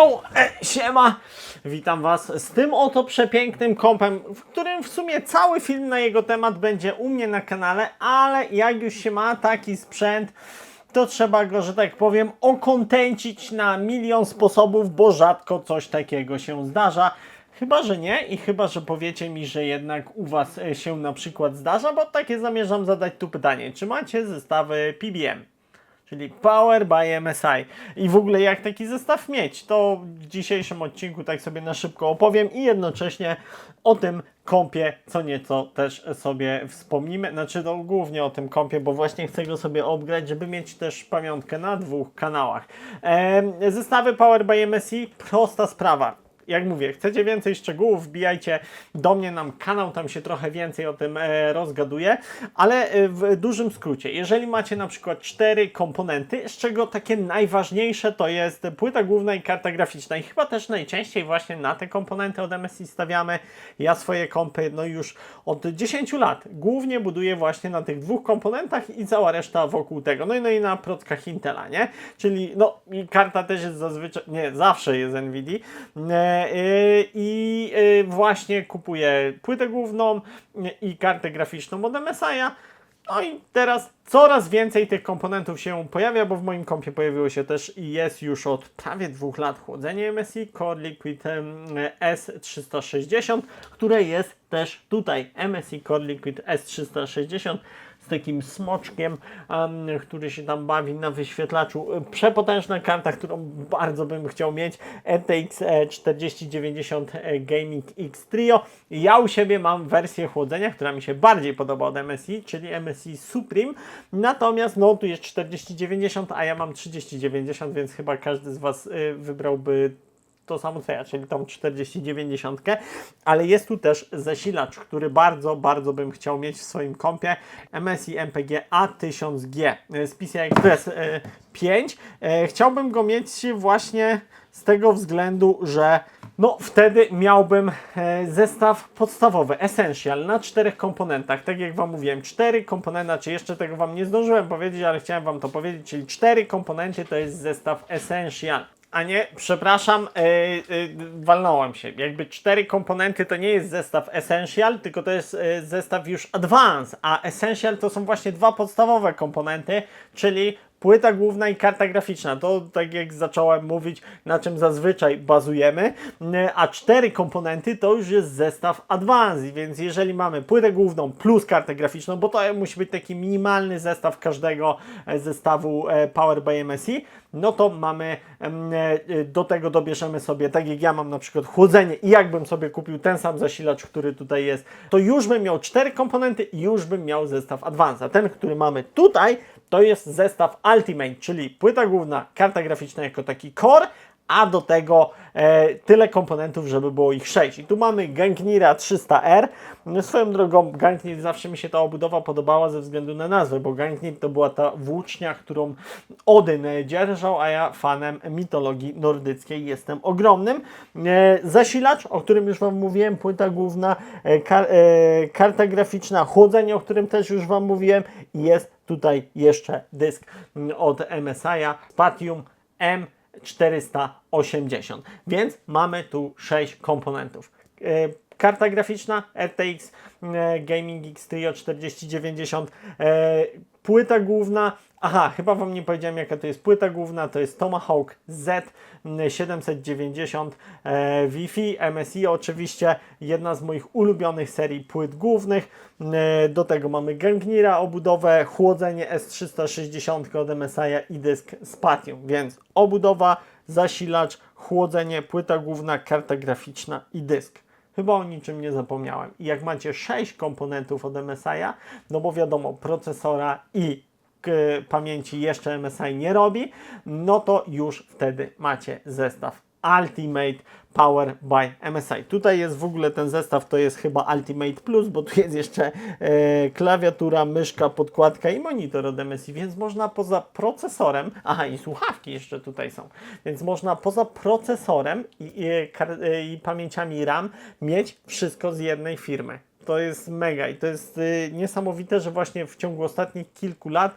Yo, e, siema! Witam Was z tym oto przepięknym kompem, w którym w sumie cały film na jego temat będzie u mnie na kanale, ale jak już się ma taki sprzęt, to trzeba go, że tak powiem, okontencić na milion sposobów, bo rzadko coś takiego się zdarza. Chyba, że nie i chyba, że powiecie mi, że jednak u Was e, się na przykład zdarza, bo takie zamierzam zadać tu pytanie. Czy macie zestawy PBM? Czyli Power by MSI. I w ogóle jak taki zestaw mieć, to w dzisiejszym odcinku tak sobie na szybko opowiem i jednocześnie o tym kompie co nieco też sobie wspomnimy. Znaczy to głównie o tym kompie, bo właśnie chcę go sobie obgrać, żeby mieć też pamiątkę na dwóch kanałach. Zestawy Power by MSI, prosta sprawa jak mówię, chcecie więcej szczegółów, wbijajcie do mnie na kanał, tam się trochę więcej o tym e, rozgaduję, ale e, w dużym skrócie, jeżeli macie na przykład cztery komponenty, z czego takie najważniejsze to jest płyta główna i karta graficzna i chyba też najczęściej właśnie na te komponenty od MSI stawiamy. Ja swoje kompy no już od 10 lat głównie buduję właśnie na tych dwóch komponentach i cała reszta wokół tego. No i, no i na prockach Intela, nie? Czyli no i karta też jest zazwyczaj, nie, zawsze jest NVIDIA. E, I e, właśnie kupuję płytę główną i kartę graficzną od MSI'a. No i teraz coraz więcej tych komponentów się pojawia, bo w moim kompie pojawiło się też i jest już od prawie dwóch lat chłodzenie MSI Core Liquid em, S360, które jest też tutaj. MSI Core Liquid S360 z takim smoczkiem, em, który się tam bawi na wyświetlaczu. Przepotężna karta, którą bardzo bym chciał mieć. RTX e, 4090 e, Gaming X Trio. Ja u siebie mam wersję chłodzenia, która mi się bardziej podoba od MSI, czyli MSI Supreme. Natomiast no tu jest 4090, a ja mam 3090, więc chyba każdy z Was y, wybrałby to samo co ja, czyli tą 4090, ale jest tu też zasilacz, który bardzo, bardzo bym chciał mieć w swoim kompie MSI MPG A1000G z PCI Express e, 5. E, Chciałbym go mieć właśnie z tego względu, że no wtedy miałbym e, zestaw podstawowy, Essential, na czterech komponentach. Tak jak Wam mówiłem, cztery komponenty, czy jeszcze tego Wam nie zdążyłem powiedzieć, ale chciałem Wam to powiedzieć, czyli cztery komponenty to jest zestaw Essential. A nie, przepraszam, yy, yy, walnąłem się. Jakby cztery komponenty to nie jest zestaw Essential, tylko to jest yy, zestaw już Advanced, a Essential to są właśnie dwa podstawowe komponenty, czyli płyta główna i karta graficzna. To tak jak zacząłem mówić, na czym zazwyczaj bazujemy, Yy, a cztery komponenty to już jest zestaw Advanced, więc jeżeli mamy płytę główną plus kartę graficzną, bo to musi być taki minimalny zestaw każdego e, zestawu e, Power by MSI, no to mamy e, do tego dobierzemy sobie, tak jak ja mam na przykład chłodzenie i jakbym sobie kupił ten sam zasilacz, który tutaj jest, to już bym miał cztery komponenty i już bym miał zestaw Advanced. A ten, który mamy tutaj, to jest zestaw Ultimate, czyli płyta główna, karta graficzna jako taki core, a do tego e, tyle komponentów, żeby było ich 6. I tu mamy Gangnira 300R. No, Swoją drogą Gangnir zawsze mi się ta obudowa podobała ze względu na nazwę, bo Gangnir to była ta włócznia, którą Odyn e, dzierżał, a ja fanem mitologii nordyckiej jestem ogromnym. E, zasilacz, o którym już Wam mówiłem, płyta główna, kar, karta graficzna, chłodzenie, o którym też już Wam mówiłem jest tutaj jeszcze dysk mm, od MSI'a Spatium M 480. Więc mamy tu 6 komponentów. E, Karta graficzna RTX e, Gaming X Trio 4090, e, płyta główna, aha, chyba Wam nie powiedziałem jaka to jest płyta główna, to jest Tomahawk Z 790 e, Wi-Fi, MSI oczywiście, jedna z moich ulubionych serii płyt głównych, e, do tego mamy Gangnira obudowę, chłodzenie S360 od MSI i dysk Spatium, więc obudowa, zasilacz, chłodzenie, płyta główna, karta graficzna i dysk. Chyba o niczym nie zapomniałem. I jak macie 6 komponentów od MSI'a, no bo wiadomo, procesora i k- pamięci jeszcze MSI nie robi, no to już wtedy macie zestaw Ultimate Power by MSI. Tutaj jest w ogóle ten zestaw, to jest chyba Ultimate Plus, bo tu jest jeszcze e, klawiatura, myszka, podkładka i monitor od MSI, więc można poza procesorem, aha i słuchawki jeszcze tutaj są, więc można poza procesorem i, i, e, i pamięciami RAM mieć wszystko z jednej firmy. To jest mega i to jest y, niesamowite, że właśnie w ciągu ostatnich kilku lat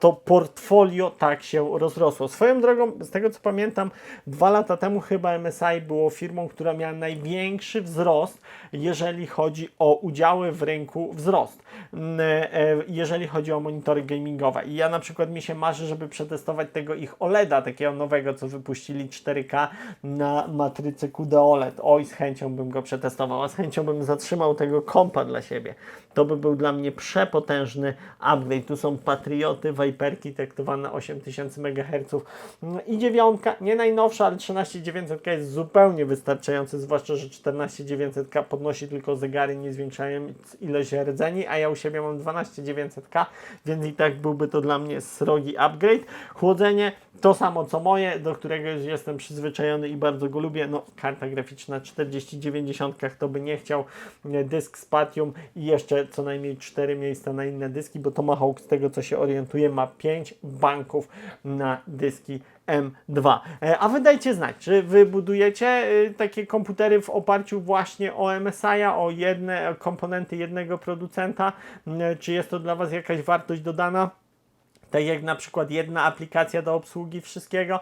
to portfolio tak się rozrosło. Swoją drogą, z tego co pamiętam, dwa lata temu chyba MSI było firmą, która miała największy wzrost, jeżeli chodzi o udziały w rynku wzrost, mm, e, jeżeli chodzi o monitory gamingowe. I ja na przykład mi się marzy, żeby przetestować tego ich OLEDa, takiego nowego, co wypuścili 4K na matrycy QD OLED. Oj, z chęcią bym go przetestował, a z chęcią bym zatrzymał tego kompa dla siebie. To by był dla mnie przepotężny upgrade. Tu są Patrioty, Viperki traktowane 8000 MHz no i dziewiątka, nie najnowsza, ale 13900K jest zupełnie wystarczający, zwłaszcza, że 14900K podnosi tylko zegary, nie zwiększając ilość rdzeni, a ja u siebie mam 12900K, więc i tak byłby to dla mnie srogi upgrade. Chłodzenie to samo co moje, do którego już jestem przyzwyczajony i bardzo go lubię. No, karta graficzna 4090 to by nie chciał, dysk Spatium i jeszcze co najmniej 4 miejsca na inne dyski, bo Tomahawk z tego co się orientuje ma 5 banków na dyski M2. E, A wy dajcie znać, czy wy budujecie y, takie komputery w oparciu właśnie o MSI, o jedne komponenty jednego producenta, Mm, czy jest to dla was jakaś wartość dodana? tak jak na przykład jedna aplikacja do obsługi wszystkiego.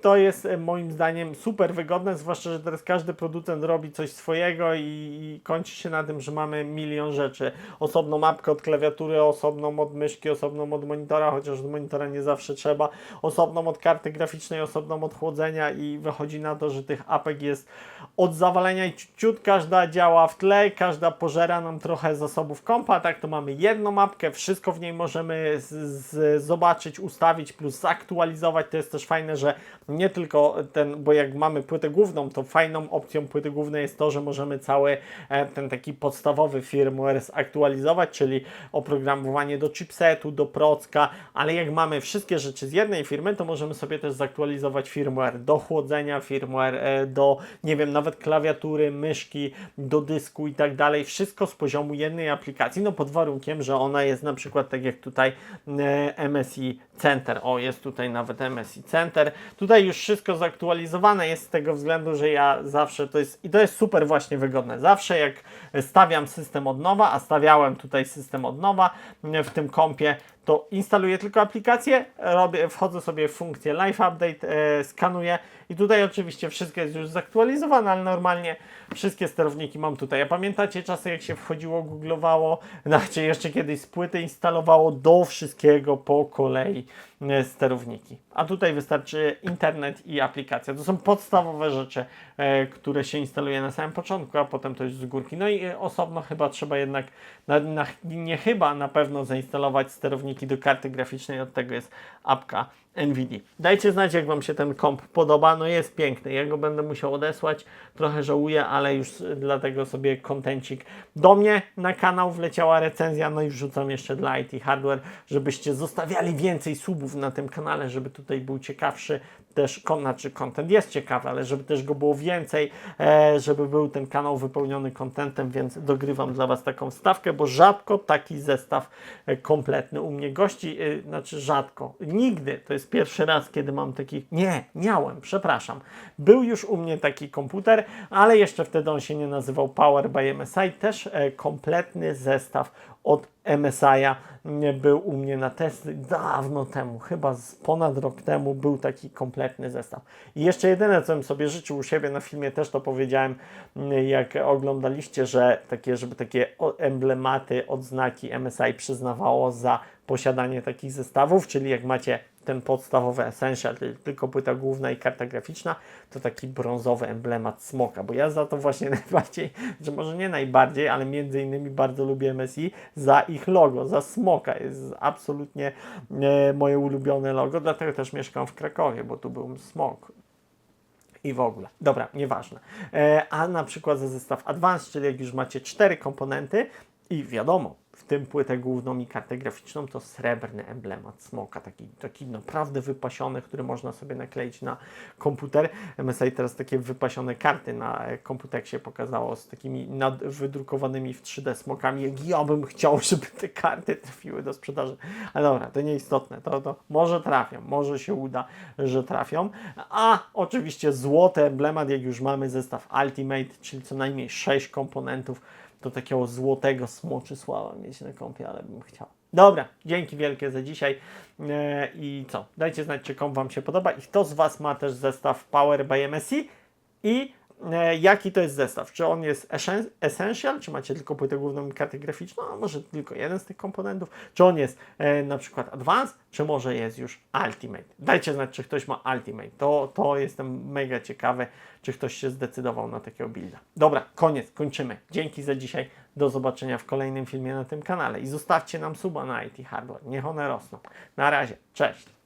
To jest e, moim zdaniem super wygodne, zwłaszcza, że teraz każdy producent robi coś swojego i, i kończy się na tym, że mamy milion rzeczy. Osobną mapkę od klawiatury, osobną od myszki, osobną od monitora, chociaż od monitora nie zawsze trzeba, osobną od karty graficznej, osobną od chłodzenia i wychodzi na to, że tych apek jest od zawalenia i ciut, każda działa w tle, każda pożera nam trochę zasobów kompa, tak to mamy jedną mapkę, wszystko w niej możemy z, z, zobaczyć, ustawić plus zaktualizować. To jest też fajne, że nie tylko ten, bo jak mamy płytę główną, to fajną opcją płyty głównej jest to, że możemy cały e, ten taki podstawowy firmware zaktualizować, czyli oprogramowanie do chipsetu, do procka, ale jak mamy wszystkie rzeczy z jednej firmy, to możemy sobie też zaktualizować firmware do chłodzenia, firmware e, do, nie wiem, nawet klawiatury, myszki, do dysku i tak dalej. Wszystko z poziomu jednej aplikacji, no pod warunkiem, że ona jest na przykład tak jak tutaj e, MSI Center. O, jest tutaj nawet MSI Center. Tutaj już wszystko zaktualizowane jest z tego względu, że ja zawsze to jest i to jest super właśnie wygodne. Zawsze jak stawiam system od nowa, a stawiałem tutaj system od nowa w tym kompie, to instaluję tylko aplikację, robię, wchodzę sobie w funkcję Live Update, e, skanuję i tutaj oczywiście wszystko jest już zaktualizowane, ale normalnie wszystkie sterowniki mam tutaj. A pamiętacie czasy, jak się wchodziło, googlowało, znaczy jeszcze kiedyś z płyty instalowało do wszystkiego po kolei e, sterowniki. A tutaj wystarczy internet i aplikacja. To są podstawowe rzeczy, e, które się instaluje na samym początku, a potem to już z górki. No i e, osobno chyba trzeba jednak, na, na, nie chyba, na pewno zainstalować sterowniki do karty graficznej. Od tego jest apka NVIDIA. Dajcie znać, jak Wam się ten komp podoba. No jest piękny. Ja go będę musiał odesłać. Trochę żałuję, ale już dlatego sobie kontencik do mnie na kanał wleciała recenzja. No i wrzucam jeszcze dla IT Hardware, żebyście zostawiali więcej subów na tym kanale, żeby tutaj był ciekawszy też, znaczy content jest ciekawy, ale żeby też go było więcej, e, żeby był ten kanał wypełniony contentem, więc dogrywam dla Was taką stawkę, bo rzadko taki zestaw e, kompletny u mnie gości, e, znaczy rzadko, nigdy, to jest pierwszy raz, kiedy mam taki, nie, miałem, przepraszam, był już u mnie taki komputer, ale jeszcze wtedy on się nie nazywał Power by MSI, też e, kompletny zestaw od MSI'a był u mnie na testy dawno temu, chyba z ponad rok temu był taki kompletny zestaw. I jeszcze jedyne, co bym sobie życzył u siebie na filmie, też to powiedziałem, mm, jak oglądaliście, że takie, żeby takie emblematy, odznaki MSI przyznawało za posiadanie takich zestawów, czyli jak macie ten podstawowy Essential, tylko płyta główna i karta graficzna, to taki brązowy emblemat smoka, bo ja za to właśnie najbardziej, że może nie najbardziej, ale między innymi bardzo lubię MSI za ich logo, za smoka. Jest absolutnie e, moje ulubione logo, dlatego też mieszkam w Krakowie, bo tu był smok i w ogóle. Dobra, nieważne. E, a na przykład za zestaw Advanced, czyli jak już macie cztery komponenty i wiadomo, w tym płytę główną i kartę graficzną, to srebrny emblemat smoka, taki, taki naprawdę wypasiony, który można sobie nakleić na komputer. MSI teraz takie wypasione karty na komputerze pokazało z takimi nad, wydrukowanymi w 3D smokami. Jak ja bym chciał, żeby te karty trafiły do sprzedaży. Ale dobra, to nieistotne. To, to może trafią, może się uda, że trafią. A oczywiście złoty emblemat, jak już mamy zestaw Ultimate, czyli co najmniej 6 komponentów do takiego złotego smoczysława mieć na kompie, ale bym chciał. Dobra, dzięki wielkie za dzisiaj e, i co? Dajcie znać, czy komp Wam się podoba i kto z Was ma też zestaw Power by MSI i jaki to jest zestaw? Czy on jest essen- essential, czy macie tylko płytę główną i kartę graficzną, a może tylko jeden z tych komponentów? Czy on jest e, na przykład advanced, czy może jest już ultimate? Dajcie znać, czy ktoś ma ultimate. To, to jestem mega ciekawy, czy ktoś się zdecydował na takiego builda. Dobra, koniec, kończymy. Dzięki za dzisiaj. Do zobaczenia w kolejnym filmie na tym kanale i zostawcie nam suba na IT Hardware. Niech one rosną. Na razie, cześć.